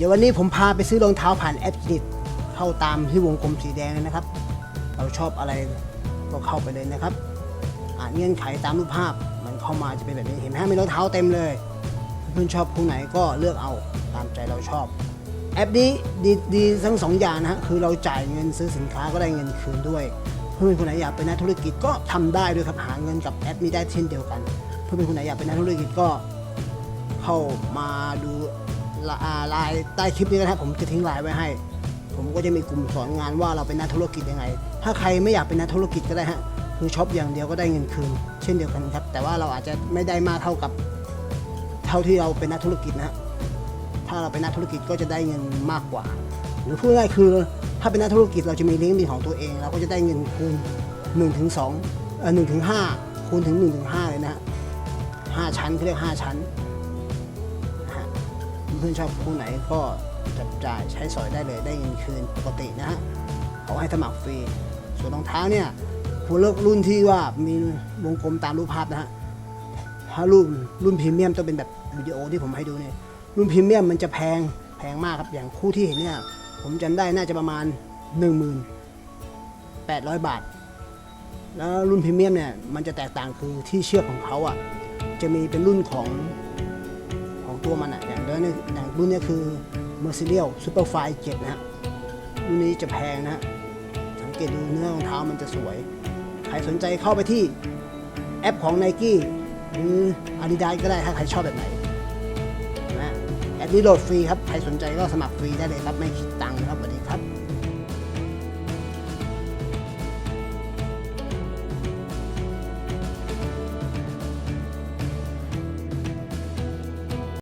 เดี๋ยววันนี้ผมพาไปซื้อรองเท้าผ่านแอปจิตเข้าตามที่วงกลมสีแดงเลยนะครับ เราชอบอะไรก็เข้าไปเลยนะครับอ่านเงื่อนไขตามรูปภาพมันเข้ามาจะเป็นแบบนี้เห็นไหมมีรองเท้าเต็มเลย เพื่อนชอบคู่ไหนก็เลือกเอาตามใจเราชอบ แอปนี้ดีดีทั้งสองอย่างนะฮะคือเราจ่ายเงินซื้อสินค้าก็ได้เงินคืนด้วย เพื่อนคนไหนอยากเป็นนักธุรกิจก็ทำได้ด้วยครับหาเงินกับแอปนี้ได้เช่นเดียวกัน เพื่อนคนไหนอยากเป็นนักธุรกิจก็เข้ามาดู ไลน์ใต้คลิปนี้นะครับผมจะทิ้งไลน์ไว้ให้ ผมก็จะมีกลุ่มสอนงานว่าเราเป็นนักธุรกิจยังไง ถ้าใครไม่อยากเป็นนักธุรกิจก็ได้ฮะคือช็อปอย่างเดียวก็ได้เงินคืน เช่นเดียวกันครับ แต่ว่าเราอาจจะไม่ได้มากเท่ากับเท่าที่เราเป็นนักธุรกิจนะฮะถ้าเราเป็นนักธุรกิจก็จะได้เงินมากกว่า หรือพูดง่ายคือถ้าเป็นนักธุรกิจเราจะมีลิงก์มีของตัวเอง เราก็จะได้เงินคูณ1ถึง2เอ่อ1ถึง5คูณถึง1ถึง5เลยนะฮะห้าชั้นเขาเรียกห้าชั้น เพื่อนชอบคู่ไหนก็จับจ่ายใช้สอยได้เลยได้เงินคืนปกตินะฮะเขาให้สมัครฟรี ส่วนรองเท้าเนี่ยผมเลือกรุ่นที่ว่ามีวงกลมตามรูปภาพนะฮะถ้ารุ่นรุ่นพรีเมียมต้องเป็นแบบวิดีโอที่ผมให้ดูเนี่ยรุ่นพรีเมียมมันจะแพงแพงมากครับอย่างคู่ที่เห็นเนี่ยผมจำได้น่าจะประมาณ1800 บาท แล้วรุ่นพรีเมียมเนี่ยมันจะแตกต่างคือที่เชือกของเขาอะจะมีเป็นรุ่นของ ตัวมันอะอย่างเดิมเนี้อย่างรุ่นนี้คือ Mercurial Superfly 7นะฮะรุ่นนี้จะแพงนะฮะสังเกตดูเนื้อรองเท้ามันจะสวย ใครสนใจเข้าไปที่แอปของ n i กี้หรือ Adidas ก็ได้ถ้าใครชอบแบบไหนนะแอปนี้โหลดฟรีครับ ใครสนใจก็สมัครฟรีได้เลยครับ ไม่คิดตังค์ครับสวัสดีครับ